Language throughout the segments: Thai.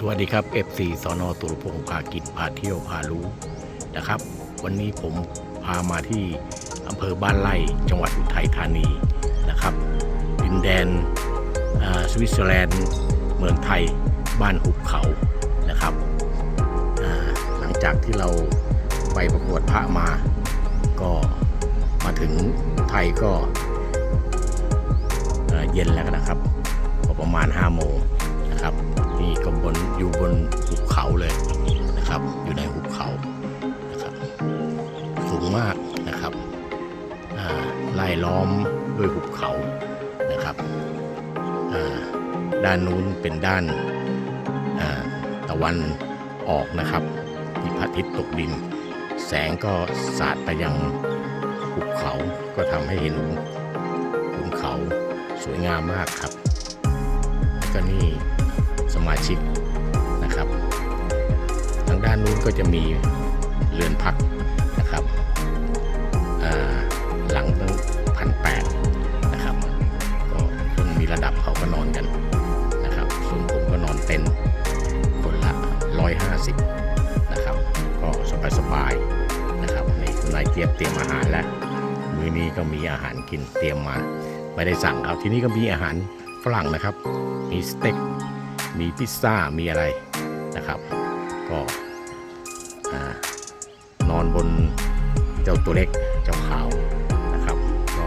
สวัสดีครับ FC สอนอตุลพงศ์พากินพาเที่ยวพารู้นะครับ วันนี้ผมพามาที่อำเภอบ้านไร่จังหวัดอุทัยธานีนะครับดินแดนสวิตเซอร์แลนด์เมืองไทยบ้านหุบเขานะครับหลังจากที่เราไปประกวดพระมา ก็มาถึงไทยก็เอ่อเย็นแล้วนะครับก็ประมาณ5โมง นี่ก็บนอยู่บนหุบเขาเลยนะครับ อยู่ในหุบเขานะครับ สูงมากนะครับไล่ล้อมด้วยหุบเขานะครับ ด้านนู้นเป็นด้านาตะวันออกนะครับที่พระอาทิตย์ตกดิน แสงก็สาดไปยังหุบเขาก็ทำให้เห็นหุบเขาสวยงามมากครับก็นี่ มาชิกนะครับ ทางด้านนู้นก็จะมีเรือนพักนะครับหลังตั้งพันแปดนะครับ ก็คนมีระดับเขาก็นอนกันนะครับ ส่วนผมก็นอนเต็นท์คนละร้อยห้าสิบนะครับ ก็สบายสบายๆนะครับนี่นายเจี๊ยบเตรียมอาหารแล้วมื้อนี้ก็มีอาหารกินเตรียมมาไม่ได้สั่งครับ ที่นี่ก็มีอาหารฝรั่งนะครับ มีสเต็ก มีพิซซ่ามีอะไรนะครับ ก็นอนบนเจ้าตัวเล็กเจ้าขาวนะครับ ก็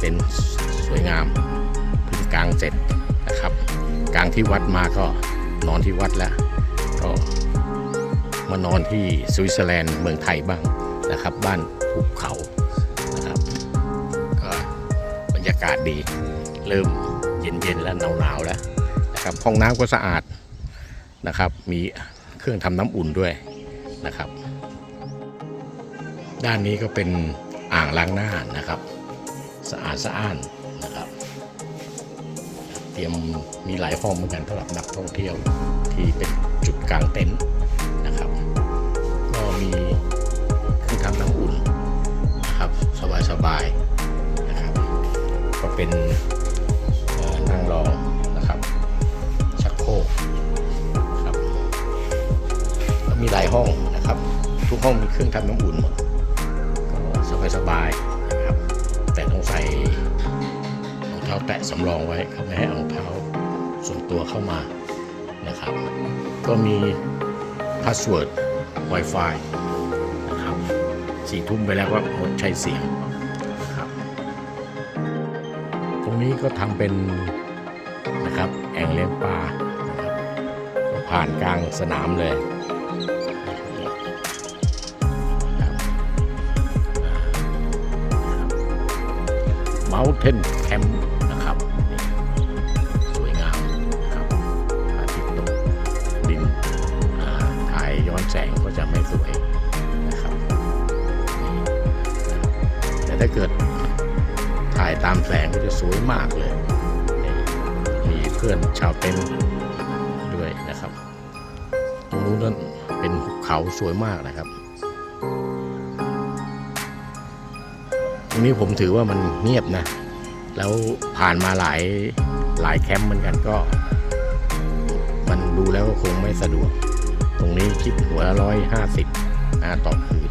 เป็นสวยงามพึ่งกลางเสร็จนะครับกลางที่วัดมาก็นอนที่วัดแล้วก็มานอนที่สวิตเซอร์แลนด์เมืองไทยบ้างนะครับ บ้านภูเขานะครับก็บรรยากาศดี เริ่มเย็นๆแล้วหนาวๆแล้ว นะครับห้องน้ำก็สะอาดนะครับ มีเครื่องทำน้ำอุ่นด้วยนะครับ ด้านนี้ก็เป็นอ่างล้างหน้านะครับ สะอาดสะอ้านนะครับ เตรียมมีหลายห้องเหมือนกันสำหรับนักท่องเที่ยวที่เป็นจุดกลางเต็นท์นะครับ ก็มีเครื่องทำน้ำอุ่นนะครับสบายๆนะครับ ก็เป็น หลายห้องนะครับ ทุกห้องมีเครื่องทำน้ำอุ่นหมดก็สบายๆนะครับ แต่ต้องใส่รองเท้าแตะสำรองไว้เขาไม่ให้เอารองเท้าส่วนตัวเข้ามานะครับ ก็มีพาสเวิร์ด Wi-Fi นะครับสี่ทุ่มไปแล้วก็งดใช้เสียงนะครับ ตรงนี้ก็ทำเป็นนะครับแอ่งเลี้ยงปลานะครับผ่านกลางสนามเลย มาเทนแคมป์นะครับสวยงามนะครับอาทิตย์ตกดินถ่ายย้อนแสงก็จะไม่สวยนะครับแต่ถ้าเกิดถ่ายตามแสงก็จะสวยมากเลย มีเพื่อนชาวเต็นด้วยนะครับ ตรงนู้นนั่นเป็นภูเขาสวยมากนะครับ ตรงนี้ผมถือว่ามันเงียบนะ แล้วผ่านมาหลายหลายแคมป์เหมือนกันก็ มันดูแล้วคงไม่สะดวก ตรงนี้คิดหัวละร้อยห้าสิบนะต่อคืน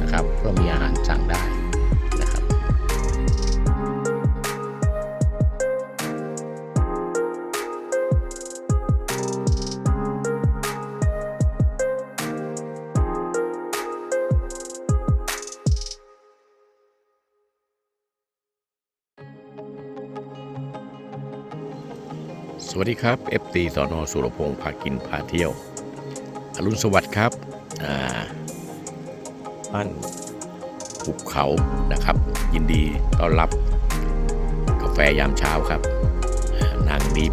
นะครับ ก็มีอาหารสั่งได้ สวัสดีครับ FT สอนอสุรพงศ์พากินพาเที่ยว อรุณสวัสดิ์ครับอ่าบ้านภูเขานะครับ ยินดีต้อนรับกาแฟยามเช้าครับ นางดีฟ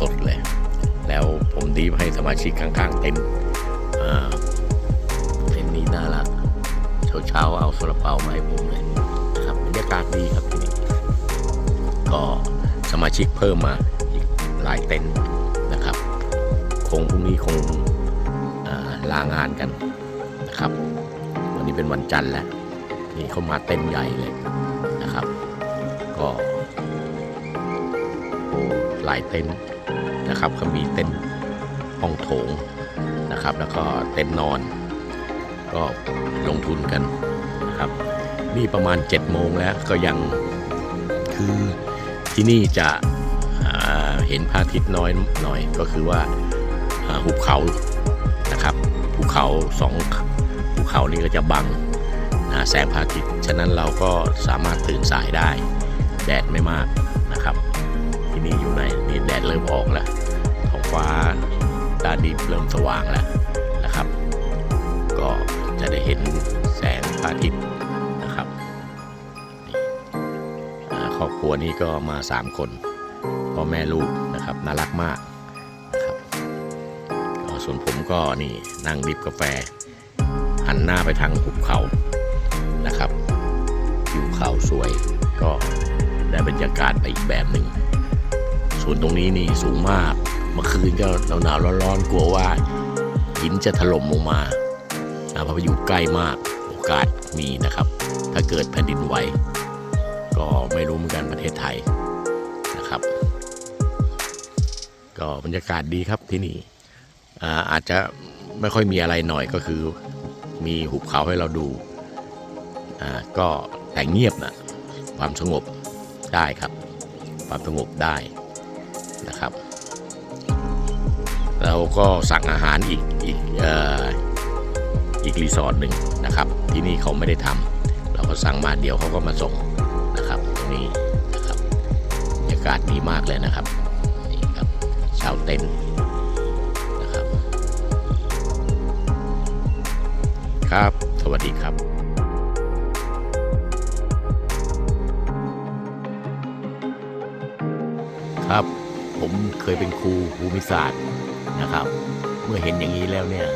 สดๆเลย แล้วผมดีฟให้สมาชิกข้างๆเต็นท์อ่าเต็นนี้น่ารักเช้าๆเอาสระเปามาให้ผมเลยนะครับบรรยากาศดีครับที่นี่ก็สมาชิกเพิ่มมา หลายเต็นท์นะครับ คงพรุ่งนี้คงลางานกันนะครับ วันนี้เป็นวันจันทร์แล้วนี่เขามาเต็นท์ใหญ่เลยนะครับ ก็โอ้หลายเต็นท์นะครับเขามีเต็นท์ห้องโถงนะครับ แล้วก็เต็นท์นอน ก็ลงทุนกันนะครับ นี่ประมาณ7จ็ดโมงแล้วก็ยังคือที่นี่จะ เห็นพระอาทิตย์น้อยหน่อยก็คือว่าหุบเขานะครับภูเขาสองภูเขานี่ก็จะบังแสงพระอาทิตย์ฉะนั้นเราก็สามารถตื่นสายได้ แดดไม่มากนะครับ ที่นี่อยู่ในนี่แดดเริ่มออกแล้วท้องฟ้าตาดิบเริ่มสว่างแล้วนะครับ ก็จะได้เห็นแสงพระอาทิตย์นะครับครอบครัวนี้ก็มา 3 คน พ่อแม่ลูกนะครับน่ารักมากนะครับส่วนผมก็นี่นั่งดริบกาแฟ หันหน้าไปทางหุบเขานะครับวิวเขาสวยก็ได้บรรยากาศไปอีกแบบหนึ่งส่วนตรงนี้นี่สูงมากเมื่อคืนก็หนาวๆร้อนๆกลัวว่าหินจะถล่มลงมาอ่าเพราะว่าอยู่ใกล้มากโอกาสมีนะครับ ถ้าเกิดแผ่นดินไหวก็ไม่รู้เหมือนกันประเทศไทย ก็บรรยากาศดีครับที่นี่อาอาจจะไม่ค่อยมีอะไรหน่อยก็คือมีหุบเขาให้เราดูาก็แต่เงียบนะความสงบได้ครับ ความสงบได้นะครับ เราก็สั่งอาหารอีกอีกออีกรีสอร์ทหนึ่งนะครับ ที่นี่เขาไม่ได้ทำเราก็สั่งมาเดี๋ยวเขาก็มาส่งนะครับตรงนี้นะครับบรรยากาศดีมากเลยนะครับ ชาวเต็นท์นะครับ ครับ สวัสดีครับครับผมเคยเป็นครูภูมิศาสตร์นะครับ เมื่อเห็นอย่างนี้แล้วเนี่ย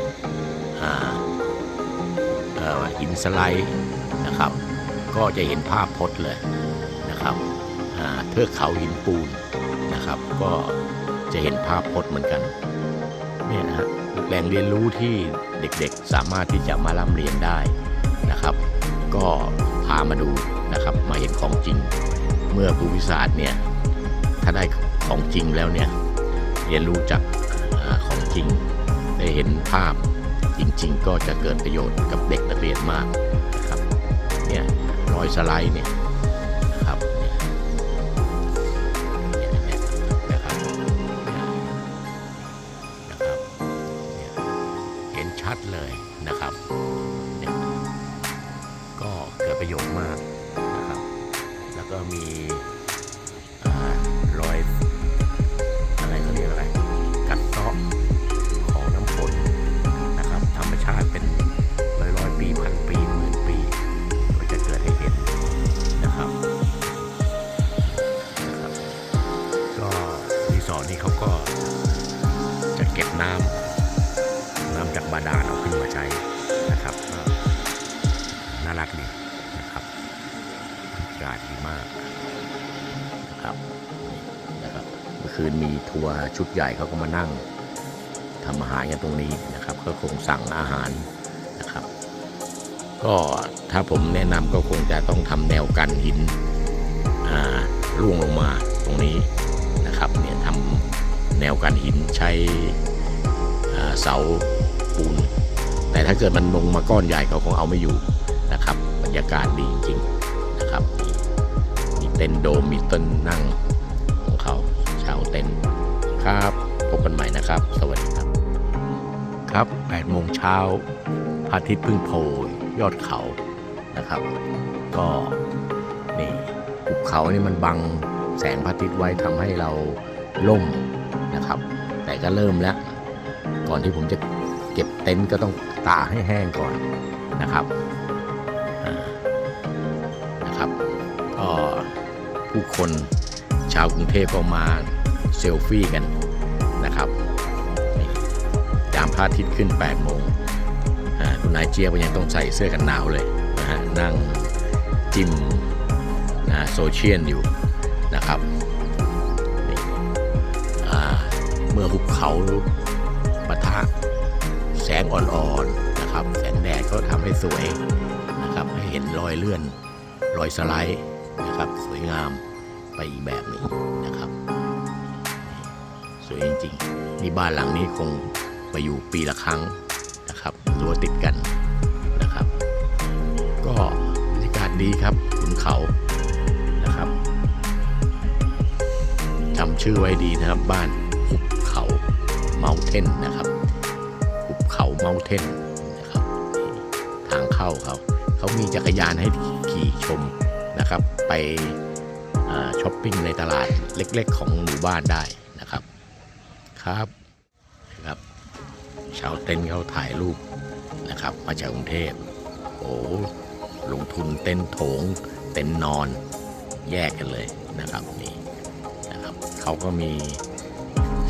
หินสไลด์นะครับ ก็จะเห็นภาพพจน์เลยนะครับเทือกเขาหินปูนนะครับ ก็ จะเห็นภาพพจน์เหมือนกันเนี่ยนะฮะแหล่งเรียนรู้ที่เด็กๆสามารถที่จะมาร่ำเรียนได้นะครับ ก็พามาดูนะครับมาเห็นของจริง เมื่อภูมิศาสตร์เนี่ยถ้าได้ของจริงแล้วเนี่ยเรียนรู้จากอของจริงได้เห็นภาพจริงๆ ก็จะเกิดประโยชน์กับเด็กนักเรียนมากนะครับเนี่ยรอยสไลด์เนี่ย น่ารักดีนะครับอากาศดีมากนะครับนะครับ เมื่อคืนมีทัวร์ชุดใหญ่เขาก็มานั่งทำอาหารกันตรงนี้นะครับ ก็คงสั่งอาหารนะครับ ก็ถ้าผมแนะนำก็คงจะต้องทำแนวกันหินร่วงลงมาตรงนี้นะครับเนี่ยทำแนวกันหินใช้เสาปูนแต่ถ้าเกิดมันลงมาก้อนใหญ่เขาคงเอาไม่อยู่ นะครับ บรรยากาศดีจริงนะครับ มีเต็นโดมมีต้นนั่งของเขาชาวเต็นครับพบกันใหม่นะครับ สวัสดีครับ ครับ8โมงเช้าพระอาทิตย์พึ่งโผล่ยอดเขานะครับ ก็นี่ภูเขานี่มันบังแสงพระอาทิตย์ไว้ทำให้เราล่มนะครับ แต่ก็เริ่มแล้ว ก่อนที่ผมจะเก็บเต็นท์ก็ต้องตาให้แห้งก่อนนะครับ ผู้คนชาวกรุงเทพก็มาเซลฟี่กันนะครับยามพระอาทิตย์ขึ้น 8 โมงคุณนายเจี๊ยบก็ยังต้องใส่เสื้อกันหนาวเลยนะฮะนั่งจิ้มนะโซเชียลอยู่นะครับเมื่อหุบเขาปะทะแสงอ่อนๆนะครับ แสงแดดก็ทำให้สวยนะครับให้เห็นรอยเลื่อน รอยสไลด์ นะครับ สวยงามไปอีกแบบหนึ่งนะครับ สวยจริงๆนี่บ้านหลังนี้คงมาอยู่ปีละครั้งนะครับรั้วติดกันนะครับ ก็บรรยากาศดีครับขุนเขานะครับจำชื่อไว้ดีนะครับ บ้านหุบเขาเมาเทนนะครับหุบเขาเมาเทนนะครับ ทางเข้าเขาเขามีจักรยานให้ขี่ชม นะครับ ไปช้อปปิ้งในตลาดเล็กๆ ของหมู่บ้านได้นะครับ ครับครับชาวเต็นท์เขาถ่ายรูปนะครับ มาจากกรุงเทพโอ้ลงทุนเต็นท์โถง เต็นท์นอนแยกกันเลยนะครับนี่นะครับเขาก็มี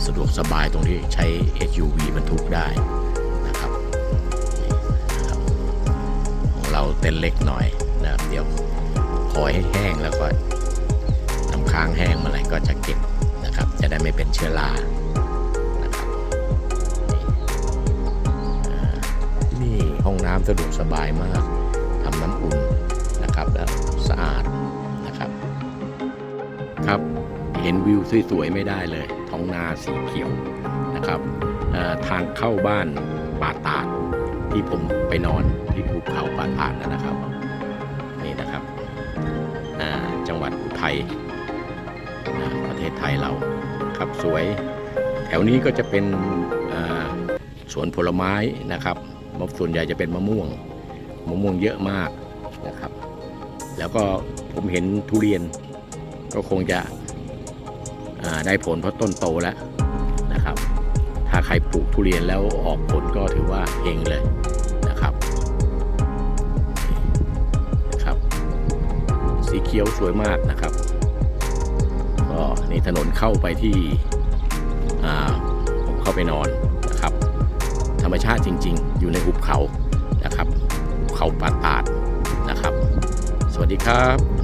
สะดวกสบายตรงที่ใช้ SUV บรรทุกได้นะครับของเราเต็นท์เล็กหน่อยนะครับเดี๋ยว อยให้แห้งแล้วก็น้ำค้างแห้งเมื่อไหร่ก็จะเก็บนะครับ จะได้ไม่เป็นเชื้อรานะครับนี่ห้องน้ำสะดวกสบายมากทำน้ำอุ่นนะครับแล้วสะอาดนะครับ ครับเห็นวิวสวยๆไม่ได้เลยท้องนาสีเขียวนะครับทางเข้าบ้านป่าตาดที่ผมไปนอนที่ภูเขาป่าตาดนนะครับ ยประเทศไทยเราครับสวย แถวนี้ก็จะเป็นสวนผลไม้นะครับส่วนใหญ่จะเป็นมะม่วงมะม่วงเยอะมากนะครับ แล้วก็ผมเห็นทุเรียนก็คงจะได้ผลเพราะต้นโตแล้วนะครับ ถ้าใครปลูกทุเรียนแล้วออกผลก็ถือว่าเฮงเลย เขียวสวยมากนะครับก็นี่ถนนเข้าไปที่อ่าผมเข้าไปนอนนะครับ ธรรมชาติจริง ๆ อยู่ในหุบเขานะครับหุบเขาป่าตาดนะครับ สวัสดีครับ